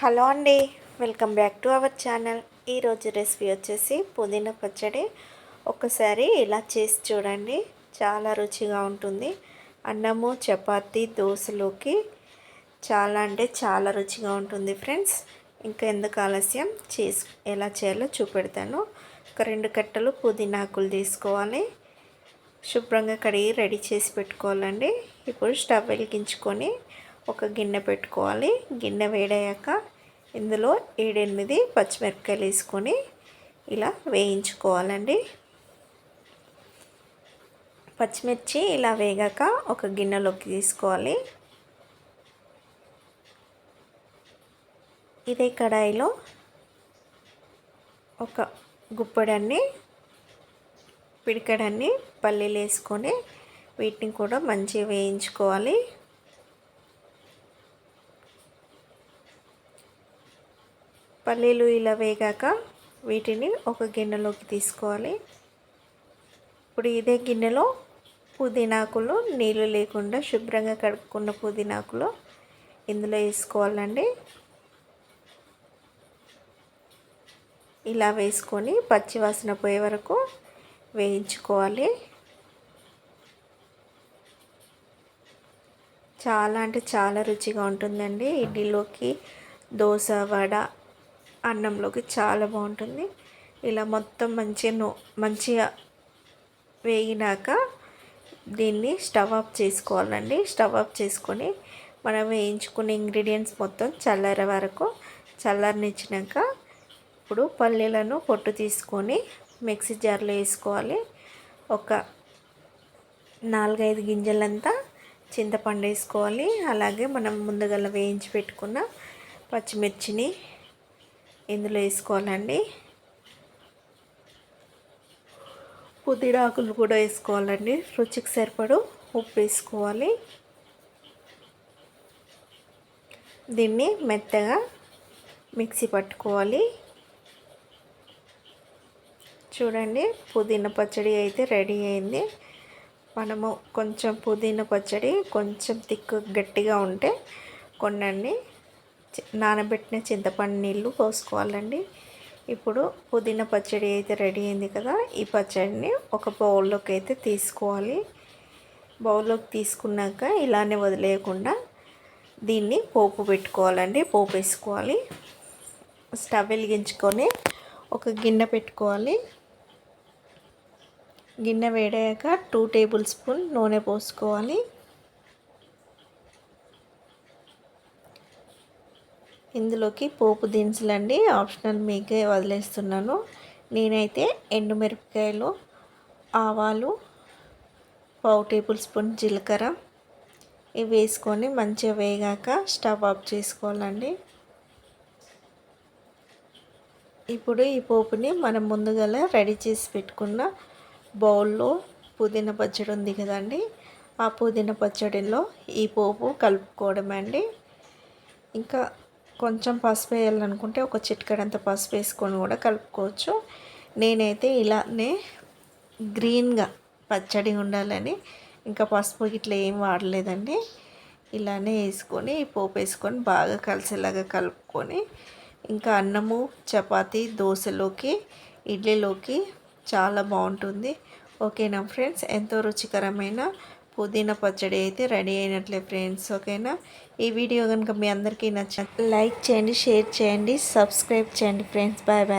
Hello అండి welcome back to our channel. ఈరోజు recipe వచ్చేసి పుదీనా పచ్చడి. ఒకసారి ఇలా చేసి చూడండి చాలా రుచిగా ఉంటుంది. అన్నము చపాతి దోశలోకి చాలా అంటే చాలా రుచిగా ఉంటుంది ఫ్రెండ్స్. ఇంకా ఎందుకు ఆలస్యం? చేసి ఎలా చేయాలో చూపెడతాను. ఒక రెండు కట్టలు పుదీనాకులు తీసుకోవాలి. శుభ్రంగా కడిగి రెడీ చేసి పెట్టుకోవాలండి. ఇప్పుడు స్టవ్ వెలిగించుకొని ఒక గిన్నె పెట్టుకోవాలి. గిన్నె వేడయ్యాక ఇందులో ఏడెనిమిది పచ్చిమిరపకాయలు వేసుకొని ఇలా వేయించుకోవాలండి. పచ్చిమిర్చి ఇలా వేగాక ఒక గిన్నెలోకి తీసుకోవాలి. ఇదే కడాయిలో ఒక గుప్పడన్ని పిడికడన్ని పల్లీలు వేసుకొని వీటిని కూడా మంచిగా వేయించుకోవాలి. పల్లీలు ఇలా వేగాక వీటిని ఒక గిన్నెలోకి తీసుకోవాలి. ఇప్పుడు ఇదే గిన్నెలో పుదీనాకులు నీళ్ళు లేకుండా శుభ్రంగా కడుక్కున్న పుదీనాకులు ఇందులో వేసుకోవాలండి. ఇలా వేసుకొని పచ్చివాసన పోయే వరకు వేయించుకోవాలి. చాలా అంటే చాలా రుచిగా ఉంటుందండి. ఇడ్లీలోకి దోశ వడ అన్నంలోకి చాలా బాగుంటుంది. ఇలా మొత్తం మంచిగా నో మంచిగా వేగినాక దీన్ని స్టవ్ ఆఫ్ చేసుకోవాలండి. స్టవ్ ఆఫ్ చేసుకొని మనం వేయించుకునే ఇంగ్రీడియంట్స్ మొత్తం చల్లారే వరకు చల్లారనిచ్చినాక ఇప్పుడు పల్లీలను పొట్టు తీసుకొని మిక్సీ జార్లో వేసుకోవాలి. ఒక నాలుగైదు గింజలంతా చింతపండు వేసుకోవాలి. అలాగే మనం ముందుగా వేయించి పెట్టుకున్న పచ్చిమిర్చిని ఇందులో వేసుకోవాలండి. పుదీనా ఆకులు కూడా వేసుకోవాలండి. రుచికి సరిపడు ఉప్పు వేసుకోవాలి. దీన్ని మెత్తగా మిక్సీ పట్టుకోవాలి. చూడండి పుదీనా పచ్చడి అయితే రెడీ అయింది. మనము కొంచెం పుదీనా పచ్చడి కొంచెం తిక్కు గట్టిగా ఉంటే కొనండి. నానబెట్టిన చింతపండు నీళ్ళు పోసుకోవాలండి. ఇప్పుడు పుదీనా పచ్చడి అయితే రెడీ అయింది కదా ఈ పచ్చడిని ఒక బౌల్లోకి అయితే తీసుకోవాలి. బౌల్లోకి తీసుకున్నాక ఇలానే వదిలేయకుండా దీన్ని పోపు పెట్టుకోవాలండి పోపు వేసుకోవాలి. స్టవ్ వెలిగించుకొని ఒక గిన్నె పెట్టుకోవాలి. గిన్నె వేడాక టూ టేబుల్ స్పూన్ నూనె పోసుకోవాలి. ఇందులోకి పోపు దినుసులండి. ఆప్షనల్ మీకే వదిలేస్తున్నాను. నేనైతే ఎండుమిరపకాయలు ఆవాలు పావు టేబుల్ స్పూన్ జీలకర్ర ఇవి వేసుకొని మంచిగా వేగాక స్టవ్ ఆఫ్ చేసుకోవాలండి. ఇప్పుడు ఈ పోపుని మనం ముందుగా రెడీ చేసి పెట్టుకున్న బౌల్లో పుదీనా పచ్చడి ఉంది కదండి. ఆ పుదీనా పచ్చడిలో ఈ పోపు కలుపుకోవడం అండి ఇంకా కొంచెం పసుపు వేయాలనుకుంటే ఒక చిటికడంత పసుపు వేసుకొని కూడా కలుపుకోవచ్చు. నేనైతే ఇలానే గ్రీన్గా పచ్చడి ఉండాలని ఇంకా పసుపు ఇట్లా ఏం వాడలేదండి. ఇలానే వేసుకొని పోపు వేసుకొని బాగా కలిసేలాగా కలుపుకొని ఇంకా అన్నము చపాతీ దోశలోకి ఇడ్లీలోకి చాలా బాగుంటుంది. ఓకేనా ఫ్రెండ్స్? ఎంతో రుచికరమైన పుదీనా పచ్చడి అయితే రెడీ అయినట్లే ఫ్రెండ్స్ ఓకేనా? ఈ వీడియో కనుక మీ అందరికీ నచ్చ లైక్ చేయండి షేర్ చేయండి సబ్స్క్రైబ్ చేయండి ఫ్రెండ్స్. Bye bye.